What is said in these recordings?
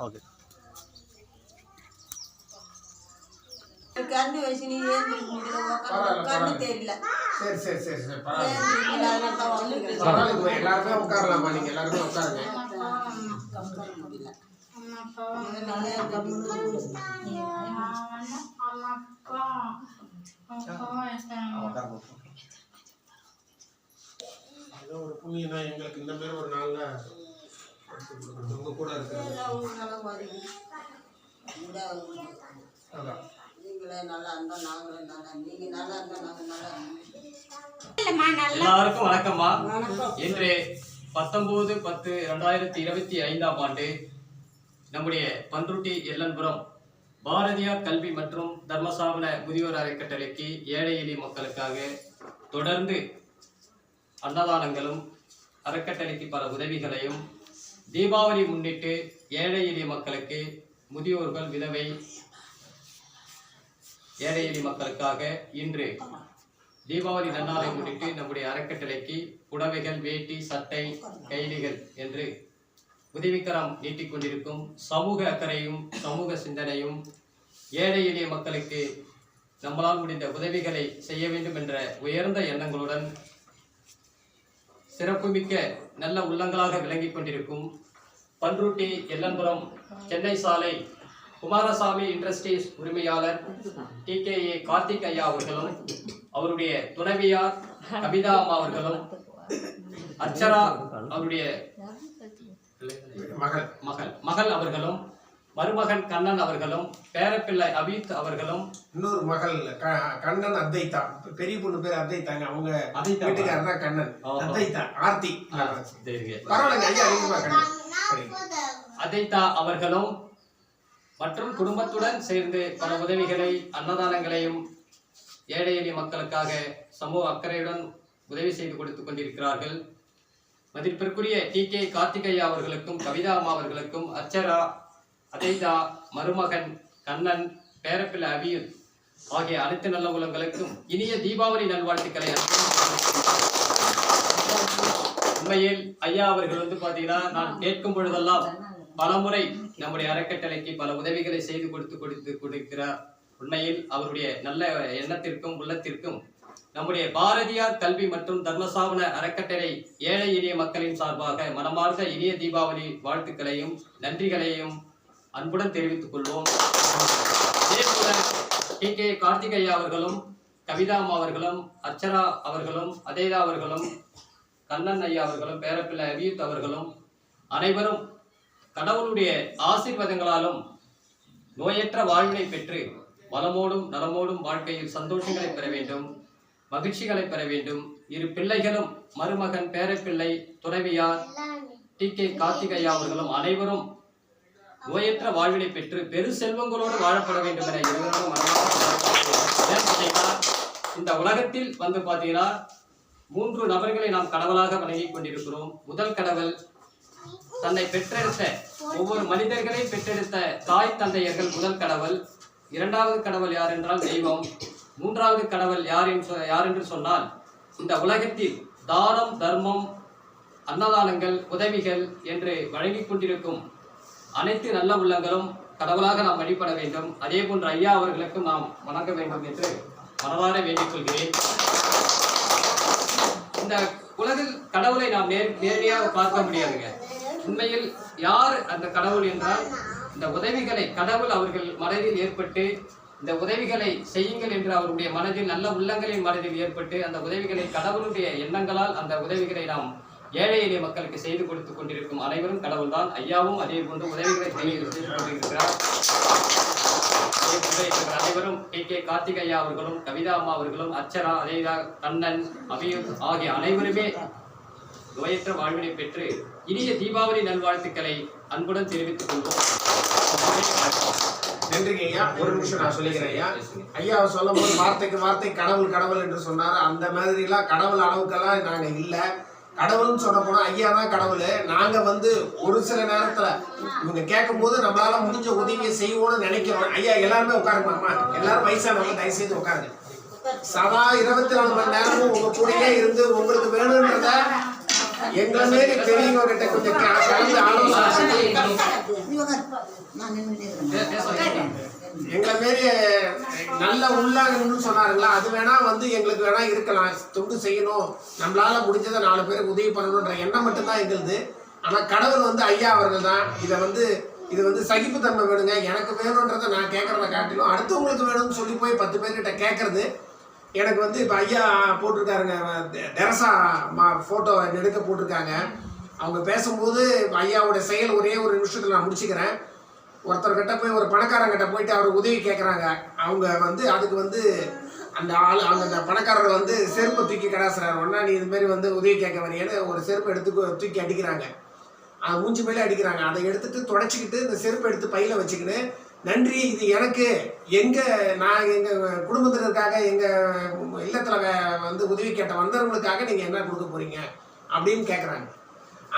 Okay கண்டு நீ தெரியல சரி சரி சரி சரி பரவாயில்ல எல்லாருமே உட்காரலாமா நீங்க எல்லாருமே உட்காருங்க ஒரு எங்களுக்கு இந்த மாதிரி ஒரு நாள்ல உங்க கூட இருக்கிறது அதான். எல்லாருக்கும் வணக்கம்மா இன்று பத்தொன்பது பத்து ரெண்டாயிரத்தி இருபத்தி ஐந்தாம் ஆண்டு நம்முடைய பன்ருட்டி எல்லன்புரம் பாரதியார் கல்வி மற்றும் தர்மசாபன முதியோர் அறக்கட்டளைக்கு ஏழை எளிய மக்களுக்காக தொடர்ந்து அன்னதானங்களும் அறக்கட்டளைக்கு பல உதவிகளையும் தீபாவளி முன்னிட்டு ஏழை எளிய மக்களுக்கு முதியோர்கள் விதவை ஏழை எளிய மக்களுக்காக இன்று தீபாவளி நன்னாளை முன்னிட்டு நம்முடைய அறக்கட்டளைக்கு புடவைகள் வேட்டி சட்டை கைலிகள் என்று உதவிக்கரம் நீட்டிக்கொண்டிருக்கும் சமூக அக்கறையும் சமூக சிந்தனையும் ஏழை எளிய மக்களுக்கு நம்மளால் முடிந்த உதவிகளை செய்ய வேண்டும் என்ற உயர்ந்த எண்ணங்களுடன் சிறப்புமிக்க நல்ல உள்ளங்களாக விளங்கிக் கொண்டிருக்கும் பன்ருட்டி எல்லன்புரம் சென்னை சாலை குமாரசாமி இண்டஸ்ட்ரீஸ் உரிமையாளர் டி கே ஏ கார்த்திக் ஐயா அவர்களும் அவருடைய துணைவியார் கவிதா அம்மா அவர்களும் அச்சரா அவருடைய மகள். மகள் மகள் அவர்களும் மருமகன் கண்ணன் அவர்களும் பேரப்பிள்ளை அபித் அவர்களும் இன்னொரு மகள் கண்ணன் அத்தைத்தா பெரிய பொண்ணு பேர் அத்தைத்தாங்க. அவங்க அதைத்தா வீட்டுக்காரர் தான் கண்ணன். ஓஹோ. அத்தைத்தா ஆர்த்தி. பரவாயில்லைங்க ஐயா கண்ணன். அதைத்தா அவர்களும் மற்றும் குடும்பத்துடன் சேர்ந்து பல உதவிகளை அன்னதானங்களையும் ஏழை எளிய மக்களுக்காக சமூக அக்கறையுடன் உதவி செய்து கொடுத்து கொண்டிருக்கிறார்கள். மதிப்பிற்குரிய டி கே கார்த்திகையா அவர்களுக்கும் கவிதா அம்மா அவர்களுக்கும் அச்சரா அதைதா மருமகன் கண்ணன் பேரப்பிள்ளை அபியுத் ஆகிய அனைத்து நல்ல உள்ளங்களுக்கும் இனிய தீபாவளி நல்வாழ்த்துக்களை உண்மையில் ஐயா அவர்கள் வந்து பாத்தீங்கன்னா நான் கேட்கும் பொழுதெல்லாம் பலமுறை நம்முடைய அறக்கட்டளைக்கு பல உதவிகளை செய்து கொடுத்து கொடுத்து கொடுக்கிறார். உண்மையில் அவருடைய நல்ல எண்ணத்திற்கும் உள்ளத்திற்கும் நம்முடைய பாரதியார் கல்வி மற்றும் தர்மசாவன அறக்கட்டளை ஏழை எளிய மக்களின் சார்பாக மனமார்ந்த இனிய தீபாவளி வாழ்த்துக்களையும் நன்றிகளையும் அன்புடன் தெரிவித்துக் கொள்வோம். அதேபோல டி கே. கார்த்திகையா அவர்களும் கவிதாம் அவர்களும் அர்ச்சனா அவர்களும் அதேதா அவர்களும் கண்ணன் ஐயா அவர்களும் பேரப்பிள்ளை அபியுத் அவர்களும் அனைவரும் கடவுளுடைய ஆசீர்வாதங்களாலும் நோயற்ற வாழ்வினை பெற்று வளமோடும் நலமோடும் வாழ்க்கையில் சந்தோஷங்களை பெற வேண்டும் மகிழ்ச்சிகளை பெற வேண்டும். இரு பிள்ளைகளும் மருமகன் பேரப்பிள்ளை துறவியார் டி. கே. கார்த்திகையா அவர்களும் அனைவரும் நோயற்ற வாழ்வினை பெற்று பெரு செல்வங்களோடு வாழப்பட வேண்டும் என இருவரும் இந்த உலகத்தில் வந்து பார்த்தீங்கன்னா மூன்று நபர்களை நாம் கடவுளாக வணங்கிக் கொண்டிருக்கிறோம். முதல் கடவுள் தன்னை பெற்றெடுத்த ஒவ்வொரு மனிதர்களையும் பெற்றெடுத்த தாய் தந்தையர்கள் முதல் கடவுள். இரண்டாவது கடவுள் யார் என்றால் தெய்வம். மூன்றாவது கடவுள் யார் என்று சொ- யார் என்று சொன்னால் இந்த உலகத்தில் தானம் தர்மம் அன்னதானங்கள் உதவிகள் என்று வழங்கி கொண்டிருக்கும் அனைத்து நல்ல உள்ளங்களும் கடவுளாக நாம் வழிபட வேண்டும். அதே போன்று ஐயா அவர்களுக்கும் நாம் வணங்க வேண்டும் என்று மனதார வேண்டிக் கொள்கிறேன். இந்த உலகில் கடவுளை நாம் நேர் நேரடியாக பார்க்க முடியாதுங்க. உண்மையில் யார் அந்த கடவுள் என்றால் இந்த உதவிகளை கடவுள் அவர்கள் மனதில் ஏற்பட்டு இந்த உதவிகளை செய்யுங்கள் என்று அவருடைய மனதில் நல்ல உள்ளங்களின் மனதில் ஏற்பட்டு அந்த உதவிகளை கடவுளுடைய எண்ணங்களால் அந்த உதவிகளை நாம் ஏழை எளிய மக்களுக்கு செய்து கொடுத்து கொண்டிருக்கும் அனைவரும் கடவுள்தான். ஐயாவும் அதே போன்று உதவிகளை செய்து கொண்டிருக்கிறார். அதே அனைவரும் கே. கே. கார்த்திகையா அவர்களும் கவிதா அம்மா அவர்களும் அச்சரா அதேதா கண்ணன் அபியூர் ஆகிய அனைவருமே நோயற்ற வாழ்வினை பெற்று இனிய தீபாவளி நல்வாழ்த்துக்களை அன்புடன் தெரிவித்துக் கொள்வோம். நன்றிங்க ஐயா ஒரு நிமிஷம் நான் சொல்லிக்கிறேன் ஐயா. ஐயா சொல்லும் போது வார்த்தைக்கு வார்த்தை கடவுள் கடவுள் என்று சொன்னார். அந்த மாதிரி எல்லாம் கடவுள் அளவுக்கெல்லாம் நாங்க இல்லை. கடவுள்னு சொல்ல போனா ஐயா தான் கடவுள். நாங்க வந்து ஒரு சில நேரத்துல இவங்க கேட்கும் போது நம்மளால முடிஞ்ச உதவியை செய்வோம்னு நினைக்கிறோம். ஐயா எல்லாருமே உட்காருங்க அம்மா எல்லாரும் வயசானவங்க தயவு செய்து உட்காருங்க. சதா இருபத்தி நாலு மணி நேரமும் உங்க கூடயே இருந்து உங்களுக்கு வேணுன்றத எங்களை மாரி பெரியவங்க கிட்ட கொஞ்சம் கலந்து ஆலோசனை எங்களை மாரி நல்ல உள்ளாங்கன்னு சொன்னாருங்களா? அது வேணா வந்து எங்களுக்கு வேணா இருக்கலாம். தொண்டு செய்யணும். நம்மளால முடிஞ்சதை நாலு பேருக்கு உதவி பண்ணணுன்ற எண்ணம் மட்டும்தான் எங்களுது. ஆனால் கடவுள் வந்து ஐயா அவர்கள் தான் இதை வந்து இது வந்து சகிப்புத்தன்மை வேணுங்க. எனக்கு வேணுன்றதை நான் கேட்குறத காட்டிலும் அடுத்தவங்களுக்கு வேணும்னு சொல்லி போய் பத்து பேர்கிட்ட கேட்கறது எனக்கு வந்து இப்போ ஐயா போட்டிருக்காருங்க தெரசா மா ஃபோட்டோ எடுக்க போட்டிருக்காங்க. அவங்க பேசும்போது ஐயாவோட செயல் ஒரே ஒரு நிமிஷத்தில் நான் முடிச்சுக்கிறேன். ஒருத்தர்கிட்ட போய் ஒரு பணக்காரங்கிட்ட போயிட்டு அவர் உதவி கேட்குறாங்க அவங்க வந்து அதுக்கு வந்து அந்த ஆள் அவங்க அந்த பணக்காரர் வந்து செருப்பை தூக்கி கடாசுறாரு ஒன்னா நீ இதுமாரி வந்து உதவி கேட்க வரையன்னு ஒரு செருப்பை எடுத்து தூக்கி அடிக்கிறாங்க. அது மூஞ்சி மேலே அடிக்கிறாங்க. அதை எடுத்துட்டு தொடச்சிக்கிட்டு இந்த செருப்பை எடுத்து பையில வச்சுக்கின்னு நன்றி இது எனக்கு. எங்கள் நான் எங்கள் குடும்பத்தினருக்காக எங்கள் இல்லத்தில் வந்து உதவி கேட்ட வந்தவங்களுக்காக நீங்கள் என்ன கொடுக்க போறீங்க? அப்படின்னு கேட்குறாங்க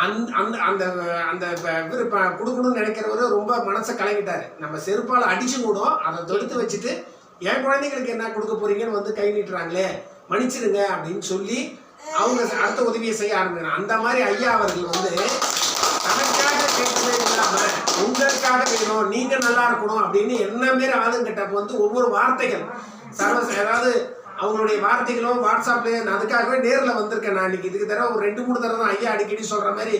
அந்த அந்த அந்த அந்த இவர் இப்போ கொடுக்கணும்னு நினைக்கிறவரு ரொம்ப மனசை கலங்கிட்டாரு. நம்ம செருப்பால் அடிச்சு கூட அதை தொடுத்து வச்சுட்டு என் குழந்தைங்களுக்கு என்ன கொடுக்க போறீங்கன்னு வந்து கை நீட்டுறாங்களே மன்னிச்சிடுங்க அப்படின்னு சொல்லி அவங்க அடுத்த உதவியை செய்ய ஆரம்பிக்கிறாங்க. அந்த மாதிரி ஐயா அவர்கள் வந்து தனக்காக கேட்கவே இல்லாம உங்களுக்காக வேணும் நீங்க நல்லா இருக்கணும் அப்படின்னு என்ன மாரி ஆளுங்கிட்ட வந்து ஒவ்வொரு வார்த்தைகள் சர்வ அதாவது அவங்களுடைய வார்த்தைகளும் வாட்ஸ்அப்ல நான் அதுக்காகவே நேரில் வந்திருக்கேன் நான் இன்னைக்கு. இதுக்கு தடவை ஒரு ரெண்டு மூணு தடவை தான் ஐயா அடிக்கடி சொல்ற மாதிரி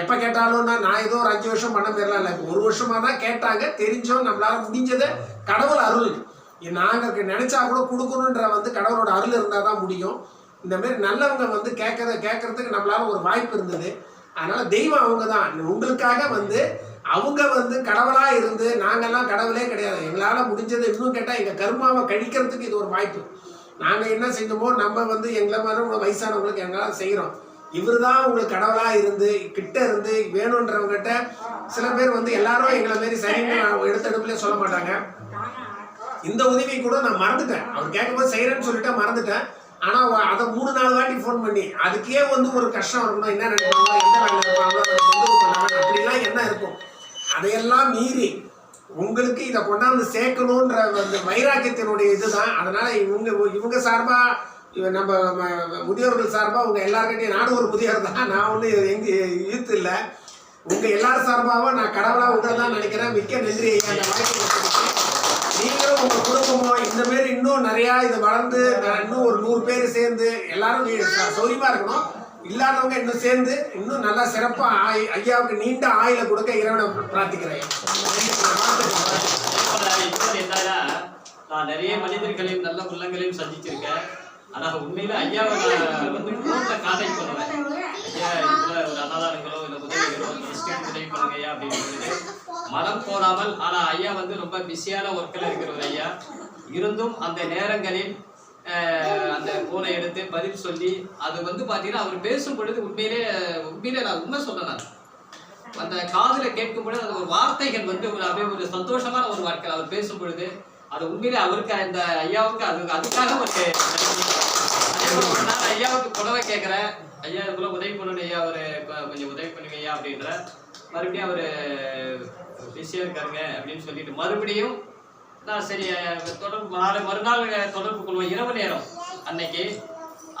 எப்போ கேட்டாலும் நான் ஏதோ ஒரு அஞ்சு வருஷம் பண்ண மாரிலாம் இல்லை. ஒரு வருஷமா தான் கேட்டாங்க தெரிஞ்சோம் நம்மளால முடிஞ்சதை கடவுள் அருள் நாங்கள் நினைச்சா கூட கொடுக்கணுன்ற வந்து கடவுளோட அருள் இருந்தால் தான் முடியும். இந்த மாதிரி நல்லவங்க வந்து கேட்கற கேட்கறதுக்கு நம்மளால ஒரு வாய்ப்பு இருந்தது. அதனால தெய்வம் அவங்க தான். உங்களுக்காக வந்து அவங்க வந்து கடவுளா இருந்து நாங்கெல்லாம் கடவுளே கிடையாது. எங்களால் முடிஞ்சது இன்னும் கேட்டால் எங்கள் கருமாவை கழிக்கிறதுக்கு இது ஒரு வாய்ப்பு. நாங்கள் என்ன செஞ்சோமோ நம்ம வந்து எங்களை மாதிரி வயசானவங்களுக்கு எங்களால் செய்கிறோம் இவர் தான் உங்களுக்கு கடவுளாக இருந்து கிட்ட இருந்து வேணுன்றவங்ககிட்ட சில பேர் வந்து எல்லாரும் எங்களை மாரி சரின்னு எடுத்தடுப்புலேயே சொல்ல மாட்டாங்க. இந்த உதவி கூட நான் மறந்துட்டேன். அவர் கேட்கும்போது செய்கிறேன்னு சொல்லிட்டு மறந்துட்டேன். ஆனால் அதை மூணு நாலு வாட்டி ஃபோன் பண்ணி அதுக்கே வந்து ஒரு கஷ்டம் இருக்கணும் என்ன நினைப்பாங்களோ என்ன வேலை இருப்பாங்களோ அப்படிலாம் என்ன இருக்கும்? அதையெல்லாம் மீறி உங்களுக்கு இதை கொண்டாந்து சேர்க்கணுன்ற அந்த வைராக்கியத்தினுடைய இதுதான். அதனால இவங்க இவங்க சார்பா நம்ம முதியோர்கள் சார்பாக உங்கள் எல்லாருக்கிட்டையும் நானும் ஒரு முதியோர் தான். நான் ஒன்றும் எங்கே இழுத்து இல்லை. உங்கள் எல்லார் சார்பாகவும் நான் கடவுளாக உங்களை தான் நினைக்கிறேன். மிக்க நன்றி ஐயா. அந்த வாய்ப்பு நீங்களும் உங்கள் குடும்பமும் இந்த மாரி இன்னும் நிறையா இது வளர்ந்து நான் இன்னும் ஒரு நூறு பேர் சேர்ந்து எல்லாரும் சௌரியமாக இருக்கணும். இல்லாதவங்க இன்னும் சேர்ந்து இன்னும் நல்லா சிறப்பாக ஆய்- ஐயாவுக்கு நீண்ட ஆயில கொடுக்க இறைவனை பிரார்த்திக்கிறேன். நான் நிறைய மனிதர்களையும் நல்ல உள்ளங்களையும் சந்திச்சிருக்கேன் ஆனால் உண்மையில ஐயாவை நான் வந்து போன்ல கான்டாக்ட் பண்ணுவேன் ஐயா இது ஒரு அன்னதானங்களோ இல்ல உதவிகளோ டிஸ்ட்ரிக்ட் உதவி பண்ணுங்க ஐயா அப்படின்னு சொல்லிட்டு மனம் கோராமல் ஆனால் ஐயா வந்து ரொம்ப பிஸியான ஒர்க்கில் இருக்கிறவர் ஐயா. இருந்தும் அந்த நேரங்களில் அந்த போனை எடுத்து பதில் சொல்லி அது வந்து பார்த்தீங்கன்னா அவர் பேசும் பொழுது உண்மையிலே உண்மையிலே நான் உண்மை சொல்றேன் அந்த காதில் கேட்கும் பொழுது அது ஒரு வார்த்தைகள் வந்து ஒரு அப்படியே ஒரு சந்தோஷமான ஒரு வார்த்தை அவர் பேசும் பொழுது அது உண்மையிலே அவருக்கு அந்த ஐயாவுக்கு அது அதுக்காக ஒரு நான் ஐயாவுக்கு புடவை கேட்குறேன். ஐயா இது போல உதவி பண்ணணும் ஐயா அவர் கொஞ்சம் உதவி பண்ணுங்க ஐயா அப்படின்ற. மறுபடியும் அவர் பிஸியாக இருக்காருங்க அப்படின்னு சொல்லிட்டு மறுபடியும் நான் சரி தொடர்பு நாளை மறுநாள் தொடர்பு கொள்வோம். இரவு நேரம் அன்னைக்கு.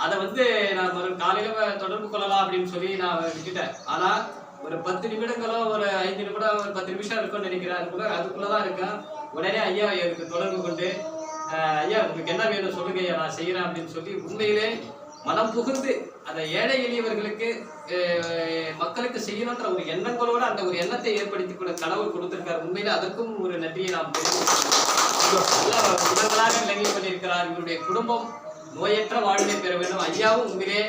அதை வந்து நான் மறு காலையில தொடர்பு கொள்ளலாம் அப்படின்னு சொல்லி நான் விட்டுட்டேன். ஆனால் ஒரு பத்து நிமிடங்களோ ஒரு ஐந்து நிமிடம் ஒரு பத்து நிமிஷம் இருக்கும்னு நினைக்கிறேன். அதுக்குள்ளே தான் இருக்கேன். உடனே ஐயா எனக்கு தொடர்பு கொண்டு ஐயா உங்களுக்கு என்ன வேணும் சொல்லுங்க ஐயா நான் செய்கிறேன் அப்படின்னு சொல்லி உண்மையிலே மனம் புகுந்து அந்த ஏழை எளியவர்களுக்கு மக்களுக்கு செய்யணுன்ற ஒரு எண்ணங்களோட அந்த ஒரு எண்ணத்தை ஏற்படுத்தி கூட கடவுள் கொடுத்திருக்காரு. உண்மையிலே அதற்கும் ஒரு நன்றியை நாம் தெரிவித்துக் நல்ல உடல்களாக பண்ணியிருக்கிறார் இவருடைய குடும்பம் நோயற்ற வாழ்வை பெற வேண்டும். ஐயாவும் உண்மையிலே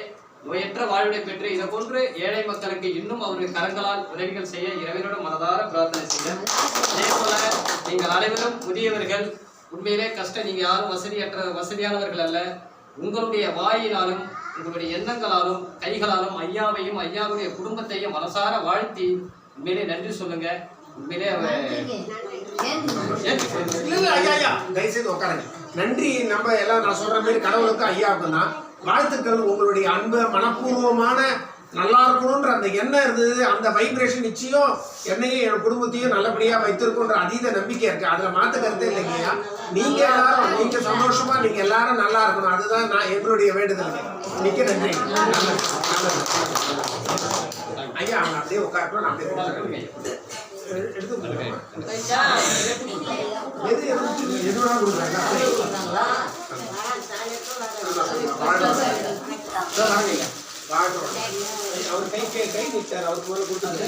நோயற்ற வாழ்வை பெற்று இதை போன்று ஏழை மக்களுக்கு இன்னும் அவருடைய கரங்களால் உதவிகள் செய்ய இறைவனோட மனதார பிரார்த்தனை செய்ய அதே போல நீங்கள் அனைவரும் முதியவர்கள் உண்மையிலே கஷ்டம் நீங்கள் யாரும் வசதியற்ற வசதியானவர்கள் அல்ல. உங்களுடைய வாயினாலும் உங்களுடைய எண்ணங்களாலும் கைகளாலும் ஐயாவையும் ஐயாவுடைய குடும்பத்தையும் மனசார வாழ்த்தி உண்மையிலே நன்றி சொல்லுங்க. உண்மையிலே அவர் இல்லை ஐயா, ஐயா, தயவுசெய்து உட்காருங்க. நன்றி. நம்ம எல்லாம் நான் சொல்ற மாதிரி கடவுளுக்கு ஐயாவுக்கு தான் வாழ்த்துக்கள். உங்களுடைய அன்பு மனப்பூர்வமான நல்லா இருக்கணும்ன்ற அந்த எண்ணம் இருந்தது. அந்த வைப்ரேஷன் நிச்சயம் என்னையும் என் குடும்பத்தையும் நல்லபடியா வைத்திருக்குன்ற அதீத நம்பிக்கை இருக்கு. அதுல மாத்து கருத்தே இல்லைங்கய்யா நீங்க எல்லாரும் நீங்க சந்தோஷமா நீங்க எல்லாரும் நல்லா இருக்கணும். அதுதான் நான் எங்களுடைய வேண்டுதல். மிக்க நன்றி. நல்லது. ஐயா அவங்க அப்படியே உட்காரட்டும். நான் அப்படியே எடுத்து கொடுங்க. ஐயா, எது எது எது வேணா கொடுக்குறாங்க அவர் கை கை கை அவருக்கு கொடுத்தாங்க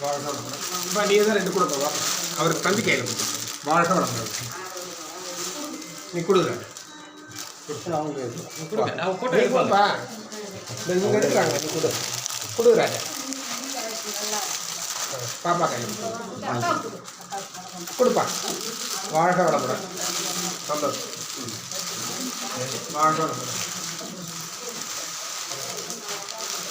வாங்க நீ தான் ரெண்டு கொடுக்க அவருக்கு தம்பி கையில் வாழ்க்கை வளம் நீ கொடுக்குற கொடுக்குறாங்க பாப்பா கையில் கொடுப்பா வாழ்க்கை வளமுடன் சந்தோஷம் வாழ்க்கை வளமுடன் வாழ்க்கை வளமுடன் வாழ்க்கை வளமுடன் வாங்க வாழ்க்கை வளமுடன் வேற என்ன? சந்தோஷம் அவ்வளோதான்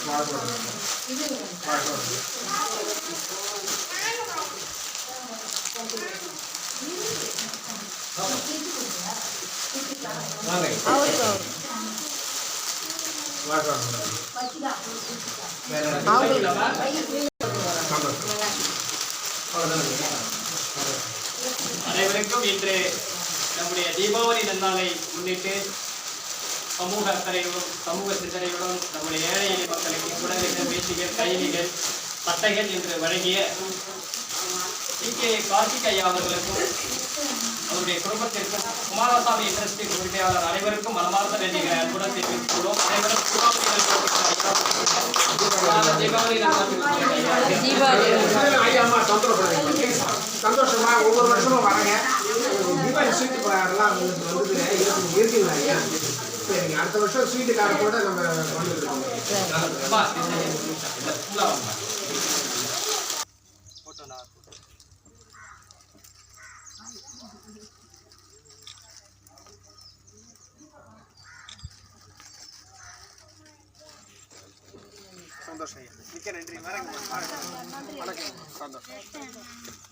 அனைவருக்கும் இன்று நம்முடைய தீபாவளி நன்னாளை முன்னிட்டு சமூக அக்கறையோடும் சமூக சிந்தனையோடும் நம்முடைய ஏழை எளிய மக்களுக்கு குழந்தைகள் வேட்டிகள் கைலிகள் பட்டைகள் என்று வழங்கிய டி கே. கார்த்திக் ஐயா அவர்களுக்கும் அவருடைய குடும்பத்திற்கும் குமாரசாமி இண்டஸ்ட்ரி உரிமையாளர் அனைவருக்கும் மனமார்ந்த நன்றிகளை அன்புடன் தெரிவித்துள்ளோம் அனைவரும் சந்தோஷமா ஒவ்வொரு வருஷமும் வரேங்க. தீபாவளி எல்லாம் இருக்குங்களா ஐயா சரிங்க அடுத்த வருஷம் ஸ்வீட்டு காரத்தோட நம்ம கொண்டு வந்துருக்கோம். சந்தோஷம் மிக்க நன்றி. வணக்கம். சந்தோஷம்.